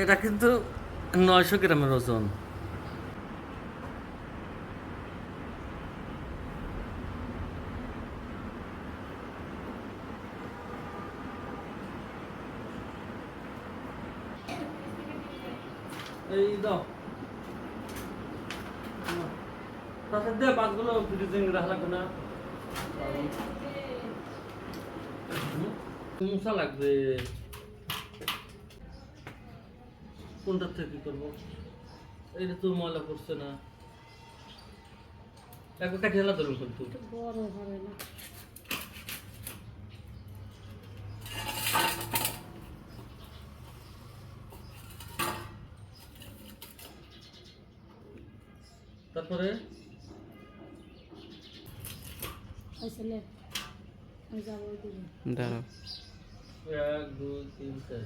এটা কিন্তু নয়শো গ্রামের ওজন। এই দাও। তাতে দে বাঘগুলো ফ্রিজিং রাখা লাগবে না। মশা লাগবে। কোনটা থেকে কি করব? এটা তো ময়লা করছে না। একবার কাঠি হেলা ধরুন কিন্তু বড় হবে না। তারপরে? দাঁড়াও। এক দুই তিন চার।